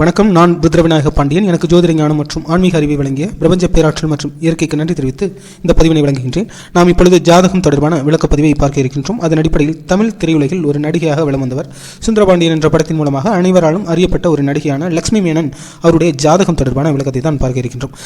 வணக்கம் நான் ருத்ரவிநாயக பாண்டியன். எனக்கு ஜோதிட ஞானம் மற்றும் ஆன்மீக அறிவை வழங்கிய பிரபஞ்ச பேராற்றல் மற்றும் இயற்கைக்கு நன்றி தெரிவித்து இந்த பதிவினை வழங்குகின்றேன். நாம் இப்பொழுது ஜாதகம் தொடர்பான விளக்கப்பதிவை பார்க்க இருக்கின்றோம். அதன் அடிப்படையில் தமிழ் திரையுலகில் ஒரு நடிகையாக வலம் வந்தவர் சுந்தரபாண்டியன் என்ற படத்தின் மூலமாக அனைவராலும் அறியப்பட்ட ஒரு நடிகையான லக்ஷ்மி மேனன் அவருடைய ஜாதகம் தொடர்பான விளக்கத்தை தான் பார்க்க இருக்கின்றோம்.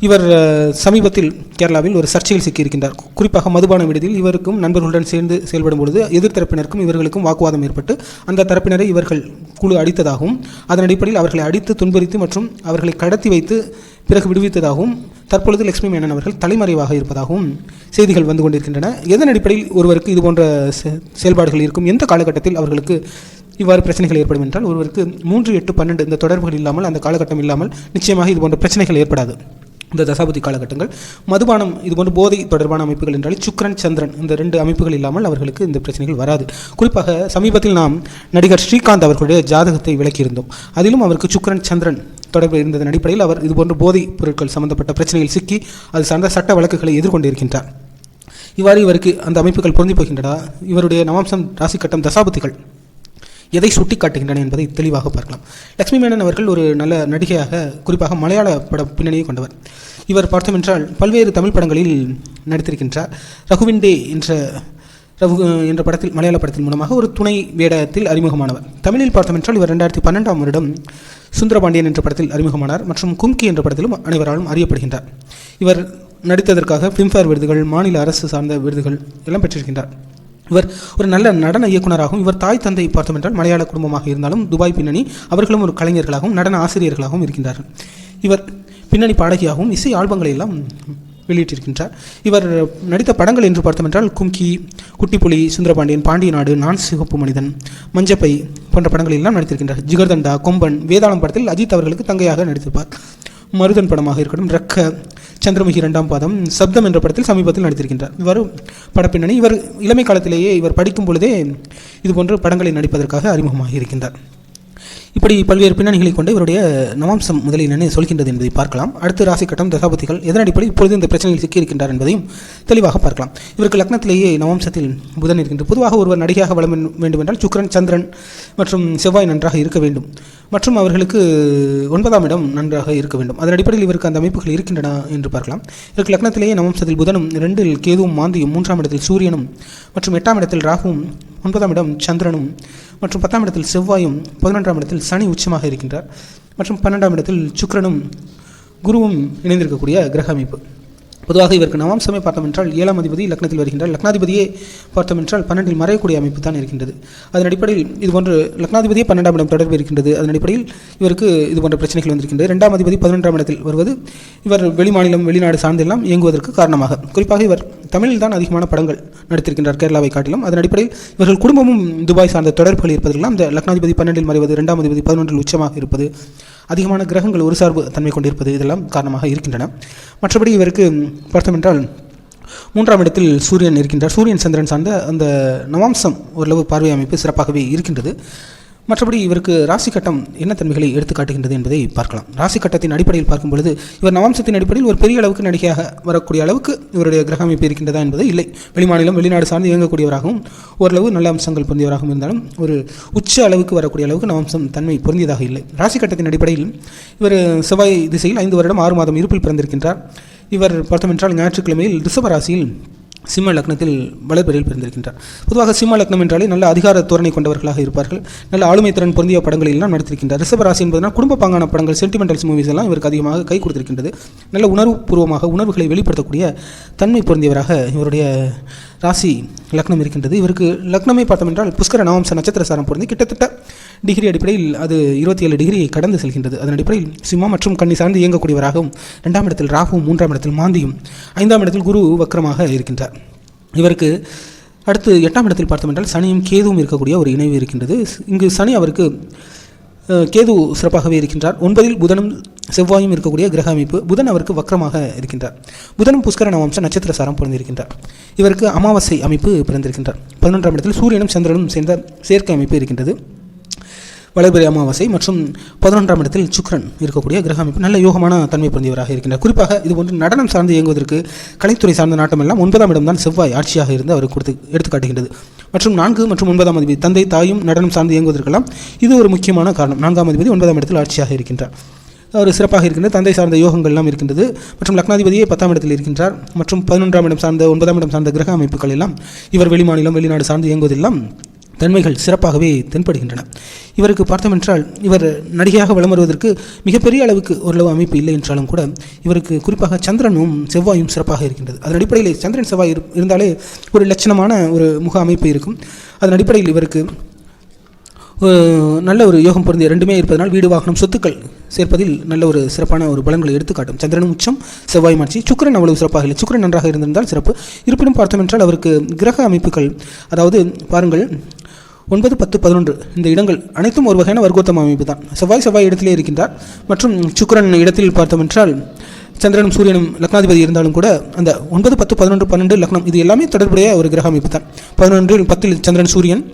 இவர் சமீபத்தில் கேரளாவில் ஒரு சர்ச்சையில் சிக்கியிருக்கின்றார். குறிப்பாக மதுபான விடுதியில் இவருக்கும் நண்பர்களுடன் சேர்ந்து செயல்படும் பொழுது எதிர்த்தரப்பினருக்கும் இவர்களுக்கும் வாக்குவாதம் ஏற்பட்டு அந்த தரப்பினரை இவர்கள் குழு அடித்ததாகவும் அதன் அடிப்படையில் அவர்களை அடித்து துன்புறுத்தி மற்றும் அவர்களை கடத்தி வைத்து பிறகு விடுவித்ததாகவும் தற்பொழுது லட்சுமி மேனன் அவர்கள் தலைமறைவாக இருப்பதாகவும் செய்திகள் வந்து கொண்டிருக்கின்றன. எதன் அடிப்படையில் ஒருவருக்கு இது போன்ற செ- செயல்பாடுகள் இருக்கும்? எந்த காலகட்டத்தில் அவர்களுக்கு இவ்வாறு பிரச்சனைகள் ஏற்படும் என்றால் ஒருவருக்கு மூன்று எட்டு பன்னெண்டு இந்த தொடர்புகள் இல்லாமல் அந்த காலகட்டம் இல்லாமல் நிச்சயமாக இது போன்ற பிரச்சனைகள் ஏற்படாது. இந்த தசாபதி காலகட்டங்கள். மதுபானம் இது போன்ற போதை தொடர்பான அமைப்புகள் என்றால் சுக்ரன் சந்திரன் இந்த ரெண்டு அமைப்புகள் இல்லாமல் அவர்களுக்கு இந்த பிரச்சனைகள் வராது. குறிப்பாக சமீபத்தில் நாம் நடிகர் ஸ்ரீகாந்த் அவர்களுடைய ஜாதகத்தை விளக்கியிருந்தோம். அதிலும் அவருக்கு சுக்ரன் சந்திரன் தொடர்பு இருந்ததன் அடிப்படையில் அவர் இது போன்ற போதைப் பொருட்கள் சம்பந்தப்பட்ட பிரச்சனையில் சிக்கி அது சார்ந்த சட்ட வழக்குகளை எதிர்கொண்டிருக்கின்றார். இவ்வாறு இவருக்கு அந்த அமைப்புகள் பொருந்தி போகின்றன இவருடைய நவாம்சம் ராசிக்கட்டம் தசாபதிகள். எதை சுட்டி காட்டுகின்றன என்பதை தெளிவாக பார்க்கலாம். லக்ஷ்மி மேனன் அவர்கள் ஒரு நல்ல நடிகையாக குறிப்பாக மலையாள பட பின்னணியை கொண்டவர். இவர் பார்த்தோம் என்றால் பல்வேறு தமிழ் படங்களில் நடித்திருக்கின்றார். ரகுவிண்டே என்ற ரகு என்ற படத்தில் மலையாள படத்தின் மூலமாக ஒரு துணை வேடத்தில் அறிமுகமானவர். தமிழில் பார்த்தோமென்றால் இவர் ரெண்டாயிரத்தி பன்னெண்டாம் வருடம் சுந்தரபாண்டியன் என்ற படத்தில் அறிமுகமானார் மற்றும் கும்கி என்ற படத்திலும் அனைவராலும் அறியப்படுகின்றார். இவர் நடித்ததற்காக ஃபிலிம்ஃபேர் விருதுகள் மாநில அரசு சார்ந்த விருதுகள் எல்லாம் பெற்றிருக்கின்றார். இவர் ஒரு நல்ல நடன இயக்குனராகவும் இவர் தாய் தந்தை பார்த்தோம் என்றால் மலையாள குடும்பமாக இருந்தாலும் துபாய் பின்னணி அவர்களும் ஒரு கலைஞர்களாகவும் நடன ஆசிரியர்களாகவும் இருக்கின்றார்கள். இவர் பின்னணி பாடகியாகவும் இசை ஆல்பங்களை எல்லாம் வெளியிட்டிருக்கின்றார். இவர் நடித்த படங்கள் என்று பார்த்தோம் என்றால் கும்கி குட்டிப்புலி சுந்தரபாண்டியன் பாண்டிய நாடு நான் சிகப்பு மனிதன் மஞ்சப்பை போன்ற படங்களில் எல்லாம் நடித்திருக்கின்றார். ஜிகர்தண்டா கொம்பன் வேதாளம் படத்தில் அஜித் அவர்களுக்கு தங்கையாக நடித்திருப்பார். மருதன் படமாக இருக்கட்டும் ரக்க சந்திரமுகி இரண்டாம் பாதம் சப்தம் என்ற படத்தில் சமீபத்தில் நடித்திருக்கின்றார். இவர் படப்பின்னணி இவர் இளமை காலத்திலேயே இவர் படிக்கும் பொழுதே இதுபோன்ற படங்களை நடிப்பதற்காக அறிமுகமாக இருக்கின்றார் இப்படி பல்வேறு பின்னணிகளை கொண்டு இவருடைய நவாம்சம் முதலில் என்ன சொல்கின்றது என்பதை பார்க்கலாம். அடுத்து ராசி கட்டம் தசாபதிகள். எதன் அடிப்படையில் இப்பொழுது இந்த பிரச்சனையில் சிக்கியிருக்கின்றார் என்பதையும் தெளிவாக பார்க்கலாம். இவருக்கு லக்னத்திலேயே நவாம்சத்தில் புதன் இருக்கின்றது பொதுவாக ஒருவர் நடிகையாக வளம் வேண்டும் என்றால் சுக்கிரன் சந்திரன் மற்றும் செவ்வாய் நன்றாக இருக்க வேண்டும். மற்றும் அவர்களுக்கு ஒன்பதாம் இடம் நன்றாக இருக்க வேண்டும். அதன் அடிப்படையில் இவருக்கு அந்த அமைப்புகள் இருக்கின்றன என்று பார்க்கலாம். இவருக்கு லக்னத்திலேயே நவம்சத்தில் புதனும் இரண்டில் கேதுவும் மாந்தியும் மூன்றாம் இடத்தில் சூரியனும் மற்றும் எட்டாம் இடத்தில் ராகுவும் ஒன்பதாம் இடம் சந்திரனும் மற்றும் பத்தாம் இடத்தில் செவ்வாயும் பதினொன்றாம் இடத்தில் சனி உச்சமாக இருக்கின்றார் மற்றும் பன்னெண்டாம் இடத்தில் சுக்கரனும் குருவும் இணைந்திருக்கக்கூடிய கிரக அமைப்பு பொதுவாக இவருக்கு நவாம்சமே பார்த்தோம் என்றால் ஏழாம் அதிபதி லக்னத்தில் வருகின்றார். லக்னாதிபதியே பார்த்தோம் என்றால் பன்னெண்டில் மறையக்கூடிய அமைப்பு தான் இருக்கின்றது. அதன் அடிப்படையில் இது போன்று லக்னாதிபதியே பன்னெண்டாம் இடம் தொடர்பு இருக்கின்றது. அதன் அடிப்படையில் இவருக்கு இது போன்ற பிரச்சனைகள் வந்திருக்கின்றது. இரண்டாம் அதிபதி பதினொன்றாம் இடத்தில் வருவது இவர் வெளிமாநிலம் வெளிநாடு சார்ந்தெல்லாம் இயங்குவதற்கு காரணமாக. குறிப்பாக இவர் தமிழில் தான் அதிகமான படங்கள் நடித்திருக்கின்றார் கேரளாவை காட்டிலும். அதன் அடிப்படையில் இவர்கள் குடும்பமும் துபாய் சார்ந்த தொடர்புகள் இருப்பதெல்லாம் இந்த லக்னாதிபதி பன்னெண்டில் மறைவது இரண்டாம் அதிபதி பதினொன்றில் உச்சமாக இருப்பது அதிகமான கிரகங்கள் ஒரு சார்பு தன்மை கொண்டிருப்பது இதெல்லாம் காரணமாக இருக்கின்றன. மற்றபடி இவருக்கு பார்த்தோம் என்றால் மூன்றாம் இடத்தில் சூரியன் இருக்கின்றார். சூரியன் சந்திரன் சார்ந்த அந்த நவாம்சம் ஓரளவு பார்வை அமைப்பு சிறப்பாகவே இருக்கின்றது. மற்றபடி இவருக்கு ராசி கட்டம் என்ன தன்மைகளை எடுத்து காட்டுகின்றது என்பதை பார்க்கலாம். ராசி கட்டத்தின் அடிப்படையில் பார்க்கும் பொழுது இவர் நவாம்சத்தின் அடிப்படையில் ஒரு பெரிய அளவுக்கு நடிகையாக வரக்கூடிய அளவுக்கு இவருடைய கிரக அமைப்பு இருக்கின்றதா என்பது இல்லை. வெளிமாநிலம் வெளிநாடு சார்ந்து இயங்கக்கூடியவராகவும் ஓரளவு நல்ல அம்சங்கள் பொருந்தியவராகவும் இருந்தாலும் ஒரு உச்ச அளவுக்கு வரக்கூடிய அளவுக்கு நவாம்சம் தன்மை பொருந்தியதாக இல்லை. ராசி கட்டத்தின் அடிப்படையில் இவர் செவ்வாய் திசையில் ஐந்து வருடம் ஆறு மாதம் இருப்பில் பிறந்திருக்கின்றார். இவர் பார்த்தோமென்றால் ஞாயிற்றுக்கிழமையில் ரிஷபராசியில் சிம்ம லக்னத்தில் வளர்பெறியில் பிறந்திருக்கின்றார். பொதுவாக சிம்ம லக்னம் என்றாலே நல்ல அதிகார தோரணை கொண்டவர்களாக இருப்பார்கள். நல்ல ஆளுமை திறன் பொருந்திய படங்களை எல்லாம் நடத்திருக்கின்றார். ரிஷபராசி என்பதுனா குடும்ப பாங்கான படங்கள் சென்டிமெண்டல்ஸ் மூவிஸ் எல்லாம் இவருக்கு அதிகமாக கை கொடுத்திருக்கின்றது. நல்ல உணர்வு பூர்வமாக உணர்வுகளை வெளிப்படுத்தக்கூடிய தன்மை பொருந்தியவராக இவருடைய ராசி லக்னம் இருக்கின்றது. இவருக்கு லக்னமே பார்த்தோம் என்றால் புஷ்கர நவம்ச நட்சத்திர சாரம் பொருந்து கிட்டத்தட்ட டிகிரி அடிப்படையில் அது இருபத்தி ஏழு டிகிரியை கடந்து செல்கின்றது. அதன் அடிப்படையில் சிம்மம் மற்றும் கன்னி சார்ந்து இயங்கக்கூடியவராகவும் ரெண்டாம் இடத்தில் ராகுவும் மூன்றாம் இடத்தில் மாந்தியும் ஐந்தாம் இடத்தில் குரு வக்கரமாக இருக்கின்றார். இவருக்கு அடுத்து எட்டாம் இடத்தில் பார்த்தோம் என்றால் சனியும் கேதுவும் இருக்கக்கூடிய ஒரு இணைவு இருக்கின்றது. இங்கு சனி அவருக்கு கேது சிறப்பாகவே இருக்கின்றார். ஒன்பதில் புதனும் செவ்வாயும் இருக்கக்கூடிய கிரக அமைப்பு புதன் அவருக்கு வக்கரமாக இருக்கின்றார். புதனும் புஷ்கர நவம்ச நட்சத்திர சாரம் பிறந்திருக்கின்றார் இவருக்கு அமாவாசை அமைப்பு பிறந்திருக்கின்றார். பதினொன்றாம் இடத்தில் சூரியனும் சந்திரனும் சேர்ந்த சேர்க்கை அமைப்பு இருக்கின்றது. வளர்பிறை அமாவாசை மற்றும் பதினொன்றாம் இடத்தில் சுக்கிரன் இருக்கக்கூடிய கிரக அமைப்பு நல்ல யோகமான தன்மை பிறந்தவராக இருக்கின்றார். குறிப்பாக இது போன்று நடனம் சார்ந்து இயங்குவதற்கு கலைத்துறை சார்ந்த நாட்டம் எல்லாம் ஒன்பதாம் இடம் தான் செவ்வாய் ஆட்சியாக இருந்து அவர் கொடுத்து எடுத்துக்காட்டுகின்றது மற்றும் நான்கு மற்றும் ஒன்பதாம் அதிபதி தந்தை தாயும் நடனம் சார்ந்து இயங்குவதற்கெல்லாம் இது ஒரு முக்கியமான காரணம். நான்காம் அதிபதி ஒன்பதாம் இடத்தில் ஆட்சியாக இருக்கின்றார். ஒரு சிறப்பாக இருக்கின்றது. தந்தை சார்ந்த யோகங்கள் எல்லாம் இருக்கின்றது. மற்றும் லக்னாதிபதியே பத்தாம் இடத்தில் இருக்கின்றார். மற்றும் பதினொன்றாம் இடம் சார்ந்த ஒன்பதாம் இடம் சார்ந்த கிரக அமைப்புகள் எல்லாம் இவர் வெளிமாநிலம் வெளிநாடு சார்ந்து இயங்குவதெல்லாம் தன்மைகள் சிறப்பாகவே தென்படுகின்றன. இவருக்கு பார்த்தோமென்றால் இவர் நடிகையாக வளம் வருவதற்கு மிகப்பெரிய அளவுக்கு ஓரளவு அமைப்பு இல்லை என்றாலும் கூட இவருக்கு குறிப்பாக சந்திரனும் செவ்வாயும் சிறப்பாக இருக்கின்றது. அதன் அடிப்படையில் சந்திரன் செவ்வாய் இருந்தாலே ஒரு லட்சணமான ஒரு முக அமைப்பு இருக்கும். அதன் அடிப்படையில் இவருக்கு நல்ல ஒரு யோகம் பொருந்திய ரெண்டுமே இருப்பதனால் வீடு வாகனம் சொத்துக்கள் சேர்ப்பதில் நல்ல ஒரு சிறப்பான ஒரு பலன்களை எடுத்துக்காட்டும். சந்திரன் உச்சம் செவ்வாய் மாட்சி சுக்கரன் அவ்வளவு சிறப்பாக இல்லை. சுக்கரன் நன்றாக இருந்திருந்தால் சிறப்பு. இருப்பினும் பார்த்தோம் என்றால் அவருக்கு கிரக அமைப்புகள் அதாவது பாருங்கள் ஒன்பது பத்து பதினொன்று இந்த இடங்கள் அனைத்தும் ஒரு வகையான வர்க்கோத்தம அமைப்பு தான். செவ்வாய் செவ்வாய் இடத்திலே இருக்கின்றார். மற்றும் சுக்கிரன் இடத்தில் பார்த்தோம் என்றால் சந்திரனும் சூரியனும் லக்னாதிபதி இருந்தாலும் கூட அந்த ஒன்பது பத்து பதினொன்று பன்னெண்டு லக்னம் இது எல்லாமே தொடர்புடைய ஒரு கிரக அமைப்பு தான். பதினொன்றில் பத்தில் சந்திரன் சூரியன்.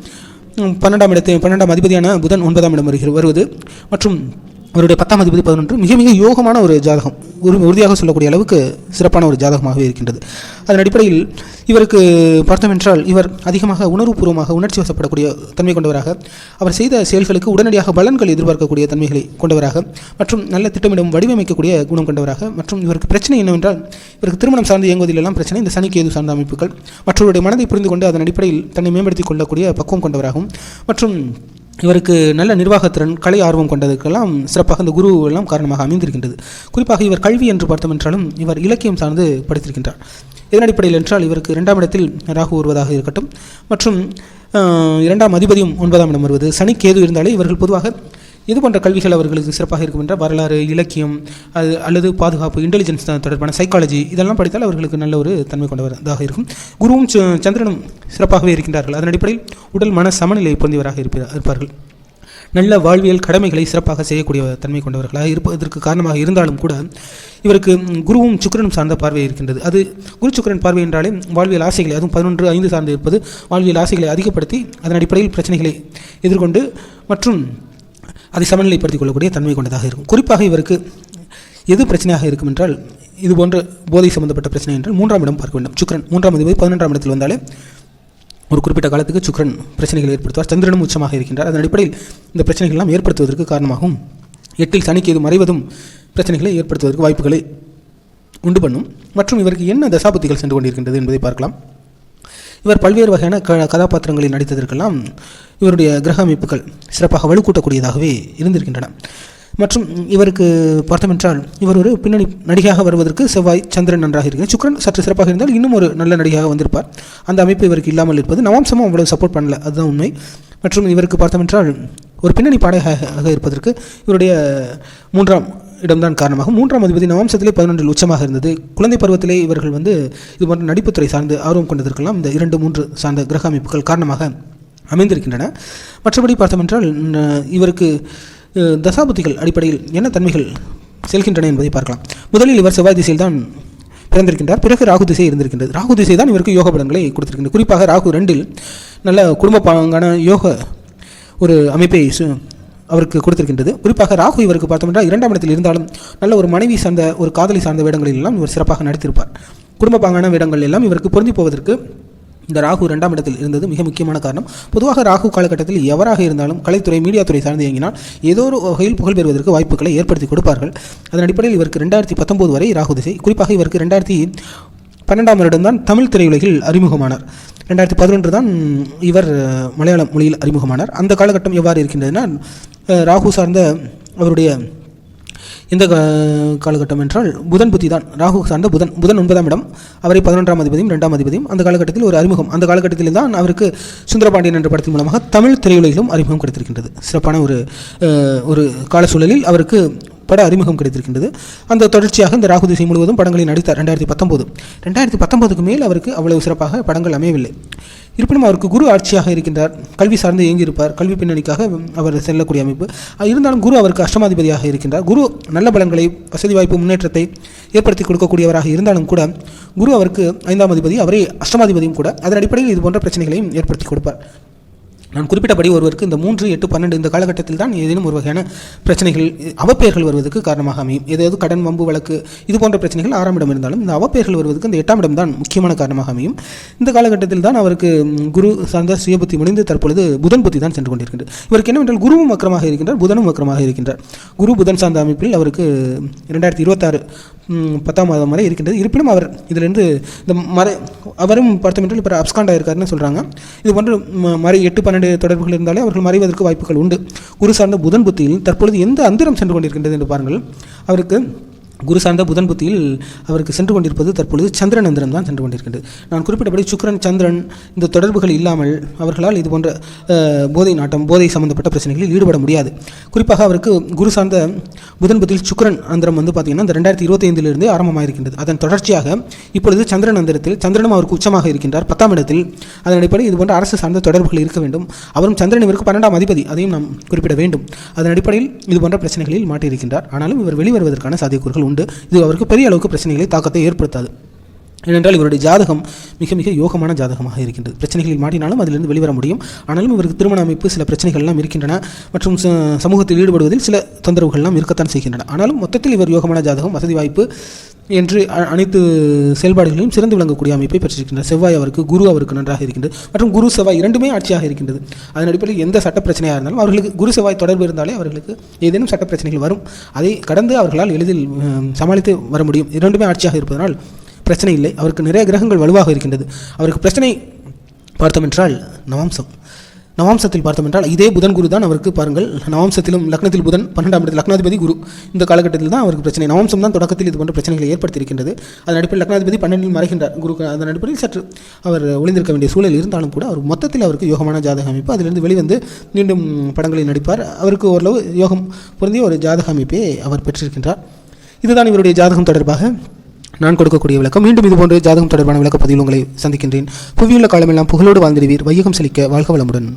பன்னெண்டாம் இடத்தை பன்னெண்டாம் அதிபதியான புதன் ஒன்பதாம் இடம் வருகிற வருவது. மற்றும் அவருடைய பத்தாம் அதிபதி பதினொன்று மிக மிக யோகமான ஒரு ஜாதகம். உறு உறுதியாக சொல்லக்கூடிய அளவுக்கு சிறப்பான ஒரு ஜாதகமாகவே இருக்கின்றது. அதன் அடிப்படையில் இவருக்கு பார்த்தோம் என்றால் இவர் அதிகமாக உணர்வுபூர்வமாக உணர்ச்சி வசப்படக்கூடிய தன்மை கொண்டவராக அவர் செய்த செயல்களுக்கு உடனடியாக பலன்கள் எதிர்பார்க்கக்கூடிய தன்மைகளை கொண்டவராக மற்றும் நல்ல திட்டமிடும் வடிவமைக்கக்கூடிய குணம் கொண்டவராக மற்றும் இவருக்கு பிரச்சனை என்னவென்றால் இவருக்கு திருமணம் சார்ந்து இயங்குவதிலெல்லாம் பிரச்சனை இந்த சனி கேது சார்ந்த அமைப்புகள். மற்றவருடைய மனதை புரிந்து கொண்டு அதன் அடிப்படையில் தன்னை மேம்படுத்திக் கொள்ளக்கூடிய பக்குவம் கொண்டவராகவும் மற்றும் இவருக்கு நல்ல நிர்வாகத்திறன் கலை ஆர்வம் கொண்டதுக்கெல்லாம் சிறப்பாக இந்த குரு எல்லாம் காரணமாக அமைந்திருக்கின்றது. குறிப்பாக இவர் கல்வி என்று பார்த்தோம் என்றாலும் இவர் இலக்கியம் சார்ந்து படித்திருக்கின்றார். இதன் அடிப்படையில் என்றால் இவருக்கு இரண்டாம் இடத்தில் ராகு வருவதாக இருக்கட்டும் மற்றும் இரண்டாம் அதிபதியும் ஒன்பதாம் இடம் வருவது. சனி கேது இருந்தாலே இவர்கள் பொதுவாக இது போன்ற கல்விகள் அவர்களுக்கு சிறப்பாக இருக்கும் என்றால் வரலாறு இலக்கியம் அது அல்லது பாதுகாப்பு இன்டெலிஜென்ஸ் தொடர்பான சைக்காலஜி இதெல்லாம் படித்தால் அவர்களுக்கு நல்ல ஒரு தன்மை கொண்டவராக இருக்கும். குருவும் ச- சந்திரனும் சிறப்பாகவே இருக்கின்றார்கள். அதன் அடிப்படையில் உடல் மன சமநிலை பொருந்தியவராக இருப்பார்கள். நல்ல வாழ்வியல் கடமைகளை சிறப்பாக செய்யக்கூடிய தன்மை கொண்டவர்களாக இருப்பதற்கு காரணமாக இருந்தாலும் கூட இவருக்கு குருவும் சுக்கரனும் சார்ந்த பார்வை இருக்கின்றது. அது குரு சுக்கிரன் பார்வை என்றாலே வாழ்வியல் ஆசைகளை அதுவும் பதினொன்று ஐந்து சார்ந்து இருப்பது வாழ்வியல் ஆசைகளை அதிகப்படுத்தி அதன் அடிப்படையில் பிரச்சனைகளை எதிர்கொண்டு மற்றும் அதை சமநிலைப்படுத்திக் கொள்ளக்கூடிய தன்மை கொண்டதாக இருக்கும். குறிப்பாக இவருக்கு எது பிரச்சனையாக இருக்கும் என்றால் இது போன்ற போதை சம்பந்தப்பட்ட பிரச்சனை என்றால் மூன்றாம் இடம் பார்க்க வேண்டும். சுக்ரன் மூன்றாம் அதிபதி பதினொன்றாம் இடத்தில் வந்தாலே ஒரு குறிப்பிட்ட காலத்துக்கு சுக்ரன் பிரச்சனைகளை ஏற்படுத்துவார். சந்திரனும் உச்சமாக இருக்கின்றார். அதன் அடிப்படையில் இந்த பிரச்சனைகள் எல்லாம் ஏற்படுத்துவதற்கு காரணமாகும் எட்டில் சனிக்கு இது மறைவதும் பிரச்சனைகளை ஏற்படுத்துவதற்கு வாய்ப்புகளை உண்டு பண்ணும். மற்றும் இவருக்கு என்ன தசாபத்திகள் சென்று கொண்டிருக்கின்றது என்பதை பார்க்கலாம். இவர் பல்வேறு வகையான க கதாபாத்திரங்களில் நடித்ததற்கெல்லாம் இவருடைய கிரக அமைப்புகள் சிறப்பாக வலுக்கூட்டக்கூடியதாகவே இருந்திருக்கின்றன. மற்றும் இவருக்கு பார்த்தோமென்றால் இவர் ஒரு பின்னணி நடிகையாக வருவதற்கு செவ்வாய் சந்திரன் நன்றாக இருக்கிறது சுக்கிரன் சற்று சிறப்பாக இருந்தால் இன்னும் ஒரு நல்ல நடிகையாக வந்திருப்பார். அந்த அமைப்பு இவருக்கு இல்லாமல் இருப்பது நவாம்சமும் அவ்வளவு சப்போர்ட் பண்ணல அதுதான் உண்மை. மற்றும் இவருக்கு பார்த்தோமென்றால் ஒரு பின்னணி பாடகாக இருப்பதற்கு இவருடைய மூன்றாம் இடம்தான் காரணமாகும் மூன்றாம் அதிபதி நவம்சத்திலே பதினொன்றில் உச்சமாக இருந்தது. குழந்தை பருவத்திலே இவர்கள் வந்து இது போன்ற நடிப்புத்துறை சார்ந்து ஆர்வம் கொண்டதற்கெல்லாம் இந்த இரண்டு மூன்று சார்ந்த கிரக அமைப்புகள் காரணமாக அமைந்திருக்கின்றன. மற்றபடி பார்த்தோமென்றால் இவருக்கு தசாபுத்திகள் அடிப்படையில் என்ன தன்மைகள் செல்கின்றன என்பதை பார்க்கலாம். முதலில் இவர் செவ்வாய் திசையில் தான் பிறந்திருக்கின்றார். பிறகு ராகு திசை இருந்திருக்கின்றது. ராகு திசை தான் இவருக்கு யோக பலன்களை கொடுத்திருக்கின்றது. குறிப்பாக ராகு ரெண்டில் நல்ல குடும்ப பாங்கான யோக ஒரு அமைப்பை சு- அவருக்கு கொடுத்திருக்கின்றது. குறிப்பாக ராகு இவருக்கு பார்த்தோம்னா இரண்டாம் இடத்தில் இருந்தாலும் நல்ல ஒரு மனைவி சார்ந்த ஒரு காதலி சார்ந்த வேடங்களில் எல்லாம் இவர் சிறப்பாக நடித்திருப்பார். குடும்ப பாங்கான வேடங்கள் எல்லாம் இவருக்கு பொருந்தி போவதற்கு இந்த ராகு இரண்டாம் இடத்தில் இருந்தது மிக முக்கியமான காரணம். பொதுவாக ராகு காலகட்டத்தில் எவராக இருந்தாலும் கலைத்துறை மீடியாத்துறை சார்ந்து இயங்கினால் ஏதோ ஒரு வகையில் புகழ் பெறுவதற்கு வாய்ப்புகளை ஏற்படுத்தி கொடுப்பார்கள். அதன் அடிப்படையில் இவருக்கு ரெண்டாயிரத்தி பத்தொம்போது வரை ராகு திசை குறிப்பாக இவருக்கு ரெண்டாயிரத்தி பன்னெண்டாம் வருடம்தான் தமிழ் திரையுலகில் அறிமுகமானார். ரெண்டாயிரத்தி பதினொன்று தான் இவர் மலையாள மொழியில் அறிமுகமானார். அந்த காலகட்டம் எவ்வாறு இருக்கின்றதுன்னா ராகு சார்ந்த அவருடைய இந்த காலகட்டம் என்றால் புதன் புத்தி தான் ராகு சார்ந்த புதன் புதன் ஒன்பதாம் இடம் அவரை பதினொன்றாம் அதிபதியும் ரெண்டாம் அதிபதியும் அந்த காலகட்டத்தில் ஒரு அறிமுகம். அந்த காலகட்டத்தில் தான் அவருக்கு சுந்தரபாண்டியன் என்ற படத்தின் மூலமாக தமிழ் திரையுலகிலும் அறிமுகம் கிடைத்திருக்கின்றது. சிறப்பான ஒரு ஒரு கால சூழலில் அவருக்கு பட அறிமுகம் கிடைத்திருக்கின்றது. அந்த தொடர்ச்சியாக இந்த ராகு திசை முழுவதும் படங்களை நடித்தார் ரெண்டாயிரத்தி பத்தொம்போது. ரெண்டாயிரத்தி பத்தொம்போதுக்கு மேல் அவருக்கு அவ்வளவு சிறப்பாக படங்கள் அமையவில்லை. இருப்பினும் அவருக்கு குரு ஆட்சியாக இருக்கின்றார். கல்வி சார்ந்து இயங்கியிருப்பார். கல்வி பின்னணிக்காக அவர் செல்லக்கூடிய அமைப்பு. இருந்தாலும் குரு அவருக்கு அஷ்டமாதிபதியாக இருக்கின்றார். குரு நல்ல பலன்களை வசதி வாய்ப்பு முன்னேற்றத்தை ஏற்படுத்தி கொடுக்கக்கூடியவராக இருந்தாலும் கூட குரு அவருக்கு ஐந்தாம் அதிபதி அவரே அஷ்டமாதிபதியும் கூட அதன் அடிப்படையில் இது போன்ற பிரச்சனைகளையும் ஏற்படுத்தி கொடுப்பார். நான் குறிப்பிட்டபடி ஒருவருக்கு இந்த மூன்று எட்டு பன்னெண்டு இந்த காலகட்டத்தில் தான் ஏதேனும் ஒரு வகையான பிரச்சனைகள் அவப்பெயர்கள் வருவதற்கு காரணமாக அமையும். ஏதாவது கடன் வம்பு வழக்கு இது போன்ற பிரச்சனைகள் ஆறாம் இடம் இருந்தாலும் இந்த அவப்பெயர்கள் வருவதற்கு இந்த எட்டாம் இடம் தான் முக்கியமான காரணமாக அமையும். இந்த காலகட்டத்தில் தான் அவருக்கு குரு சார்ந்த சுயபுத்தி முடிந்து தற்பொழுது புதன் புத்தி தான் சென்று கொண்டிருக்கின்றது. இவருக்கு என்னவென்றால் குருவும் வக்கரமாக இருக்கின்றார் புதனும் வக்கரமாக இருக்கின்றார். குரு புதன் சார்ந்த அமைப்பில் அவருக்கு இரண்டாயிரத்தி இருபத்தாறு பத்தாம் மாதம் வரை இருக்கின்றது. இருப்பினும் அவர் இதிலிருந்து இந்த மறை அவரும் பார்த்தோம் என்றால் இப்போ அப்ஸ்காண்டாக இருக்காருன்னு சொல்கிறாங்க இது போன்ற ம- மறை எட்டு பன்னெண்டு தொடர்புகள் இருந்தாலே அவர்கள் மறைவதற்கு வாய்ப்புகள் உண்டு. குரு சார்ந்த புதன் புத்தியில் தற்பொழுது எந்த அந்தரம் சென்று கொண்டிருக்கின்றது என்று பாருங்கள். அவருக்கு குரு சார்ந்த புதன் புத்தியில் அவருக்கு சென்று கொண்டிருப்பது தற்பொழுது சந்திரன் எந்திரம் தான் சென்று கொண்டிருக்கின்றது. நான் குறிப்பிட்டபடி சுக்ரன் சந்திரன் இந்த தொடர்புகள் இல்லாமல் அவர்களால் இது போன்ற போதை நாட்டம் போதை சம்பந்தப்பட்ட பிரச்சனைகளில் ஈடுபட முடியாது. குறிப்பாக அவருக்கு குரு சார்ந்த புதன் புத்தியில் சுக்கிரன் அந்தரம் வந்து பார்த்தீங்கன்னா இந்த ரெண்டாயிரத்தி இருபத்தைந்திலிருந்து ஆரம்பமாக இருக்கின்றது. அதன் தொடர்ச்சியாக இப்பொழுது சந்திரன் அந்தரத்தில் சந்திரனும் அவருக்கு உச்சமாக இருக்கின்றார். பத்தாம் இடத்தில் அதன் அடிப்படை இது போன்ற அரசு சார்ந்த தொடர்புகள் இருக்க வேண்டும். அவரும் சந்திரன் இவருக்கு பன்னெண்டாம் அதிபதி அதையும் நாம் குறிப்பிட வேண்டும். அதன் அடிப்படையில் இது போன்ற பிரச்சனைகளில் மாட்டியிருக்கின்றார். ஆனாலும் இவர் வெளிவருவதற்கான சாத்தியக்கூறுகள் உண்டு. இது அவருக்கு பெரிய அளவுக்கு பிரச்சனைகளை தாக்கத்தை ஏற்படுத்தாது. ஏனென்றால் இவருடைய ஜாதகம் மிக மிக யோகமான ஜாதகமாக இருக்கின்றது. பிரச்சனைகளில் மாட்டினாலும் அதிலிருந்து வெளிவர முடியும். ஆனாலும் இவருக்கு திருமண அமைப்பு சில பிரச்சனைகள்லாம் இருக்கின்றன. மற்றும் சமூகத்தில் ஈடுபடுவதில் சில தொந்தரவுகள்லாம் இருக்கத்தான் செய்கின்றன. ஆனாலும் மொத்தத்தில் இவர் யோகமான ஜாதகம் வசதி வாய்ப்பு என்று அனைத்து செயல்பாடுகளிலும் சிறந்து விளங்கக்கூடிய அமைப்பை பெற்றிருக்கின்றார். செவ்வாய் அவருக்கு குரு அவருக்கு நன்றாக இருக்கின்றது. மற்றும் குரு செவ்வாய் இரண்டுமே ஆட்சியாக இருக்கின்றது. அதன் அடிப்படையில் எந்த சட்ட பிரச்சனையாக இருந்தாலும் அவர்களுக்கு குரு செவ்வாய் தொடர்பு இருந்தாலே அவர்களுக்கு ஏதேனும் சட்ட பிரச்சனைகள் வரும். அதை கடந்து அவர்களால் எளிதில் சமாளித்து வர முடியும். இரண்டுமே ஆட்சியாக இருப்பதனால் பிரச்சனை இல்லை. அவருக்கு நிறைய கிரகங்கள் வலுவாக இருக்கின்றது. அவருக்கு பிரச்சனை பார்த்தோம் என்றால் நவாம்சம். நவாம்சத்தில் பார்த்தோம் என்றால் இதே புதன் குரு தான் அவருக்கு பாருங்கள் நவாம்சத்திலும் லக்னத்தில் புதன் பன்னெண்டாம் இடத்தில் லக்னாதிபதி குரு. இந்த காலகட்டத்தில் தான் அவருக்கு பிரச்சனை. நவாம்சம் தான் தொடக்கத்தில் இது போன்ற பிரச்சனைகளை ஏற்படுத்தியிருக்கின்றது. அதன் அடிப்படையில் லக்னாதிபதி பன்னெண்டில் மறைகின்றார். குரு அதன் அடிப்படையில் சற்று அவர் ஒளிந்திருக்க வேண்டிய சூழல் இருந்தாலும் கூட அவர் மொத்தத்தில் அவருக்கு யோகமான ஜாதக அமைப்பு. அதிலிருந்து வெளிவந்து மீண்டும் படங்களில் நடிப்பார். அவருக்கு ஓரளவு யோகம் பொருந்திய ஒரு ஜாதக அமைப்பை அவர் பெற்றிருக்கின்றார். இதுதான் இவருடைய ஜாதகம் தொடர்பாக. நான் கொடுக்கக்கூடிய விளக்கம். மீண்டும் இதுபோன்று ஜாதகம் தொடர்பான விளக்க உங்களை சந்திக்கின்றேன். புவியுள்ள காலமெல்லாம் புகழோடு வாழ்ந்திடுவீர். வையகம் செழிக்க வாழ்க வளமுடன்.